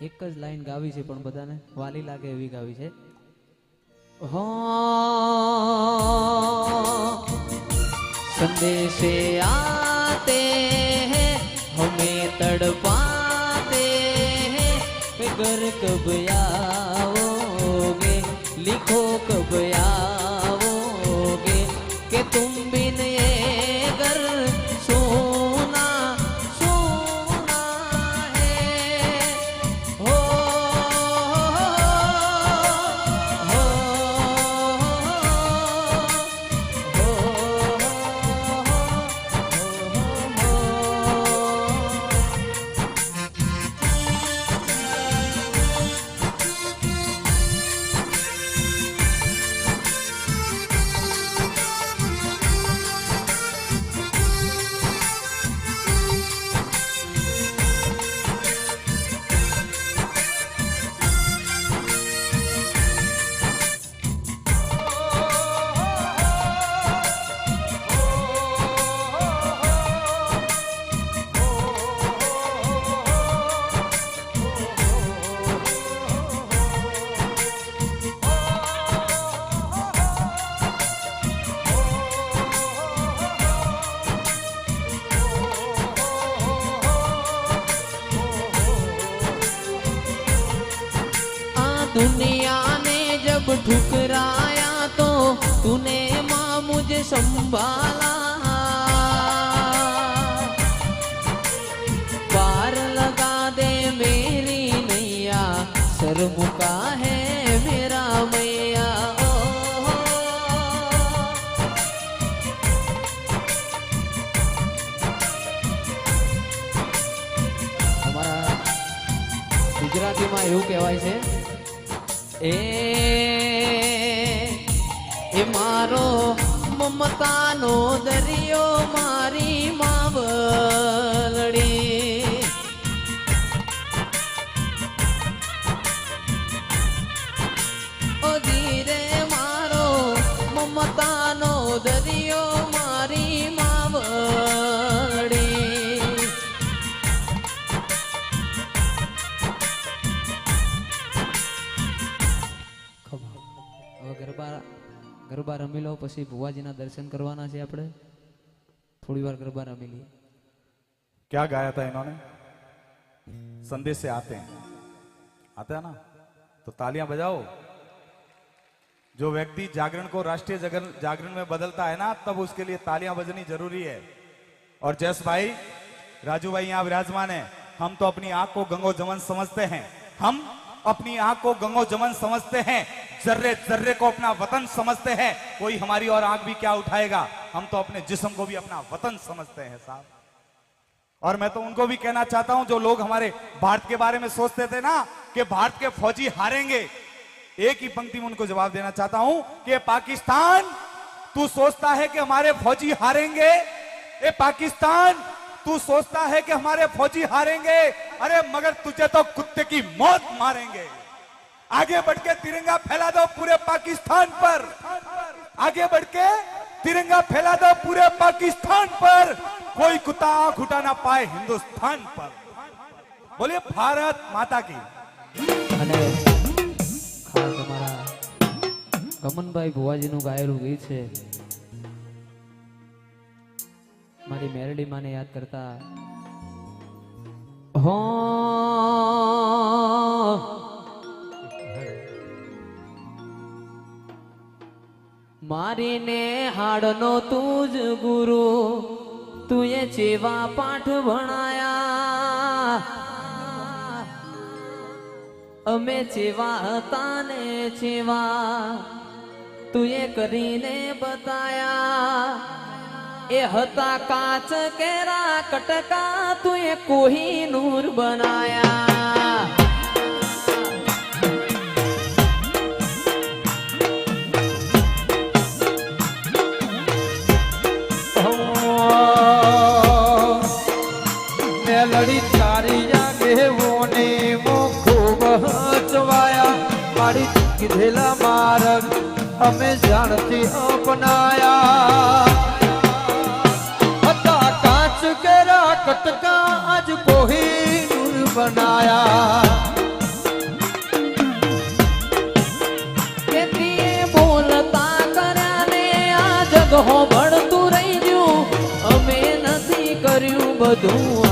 એક જ લાઈન ગાવી છે પણ બધાને વાલી લાગે એવી ગાવી છે હો સંદેશે આતે हैं हमें तड़पाते हैं कि घर कब आओगे लिखो कब आओगे दुनिया ने जब ठुकराया तो तूने माँ मुझे संभाला पार लगा दे मेरी नैया सर मुका है मेरा मैया ओ, અમારા ગુજરાતીમાં એવું કહેવાય છે એ એ મારો મમતાનો દરિયો મારી માવલડી. ગરબા ગરબા રમી લો પછી ભુવાજીના દર્શન કરવાના છે આપણે થોડી વાર ગરબા રમી લઈએ क्या गाया था इन्होंने संदेश से आते हैं आते हैं ना तो तालियां बजाओ जो व्यक्ति जागरण को राष्ट्रीय जगन- जागरण में बदलता है ना तब उसके लिए तालियां बजनी जरूरी है और जस भाई राजू भाई यहाँ विराजमान है हम तो अपनी आंख को गंगो जमन समझते हैं हम अपनी आंख को गंगो जमन समझते हैं जर्रे जर्रे को अपना वतन समझते हैं, कोई हमारी और आँख भी क्या उठाएगा? हम तो अपने जिस्म को भी अपना वतन समझते हैं, साहब। और मैं तो उनको भी कहना चाहता हूँ, जो लोग हमारे भारत के बारे में सोचते थे ना, कि भारत के फौजी हारेंगे। एक ही पंक्ति में उनको जवाब देना चाहता हूँ कि पाकिस्तान, तू सोचता है कि हमारे फौजी हारेंगे? ए, पाकिस्तान, तू सोचता है कि हमारे फौजी हारेंगे? अरे, मगर तुझे तो कुत्ते की मौत मारेंगे। आगे बढ़ के तिरंगा फैला दो पूरे पाकिस्तान पर आगे बढ़ के तिरंगा फैला दो पूरे पाकिस्तान पर कोई कुत्ता आंख उठा ना पाए हिंदुस्तान पर बोलिए भारत माता की અને ખાસ અમારા કમનભાઈ ભુવાજીનું ગાયેલું ગીત છે મારી મેરડી માને યાદ કરતા હો મારીને હાડનો તું જ ગુરુ તુએ જેવા પાઠ ભણાયા. અમે જેવા હતા ને ચેવા તુએ કરીને બતાયા. એ હતા કાચ કેરા કટકા તુએ કોહી નૂર બનાયા. કીધેલા માર્ગ અમે જાણથી અપનાયા. હતા કાચ કેરા કટકા આજ કોહી બનાયા. હો ભણતું રહી ગયું. અમે નથી કર્યું બધું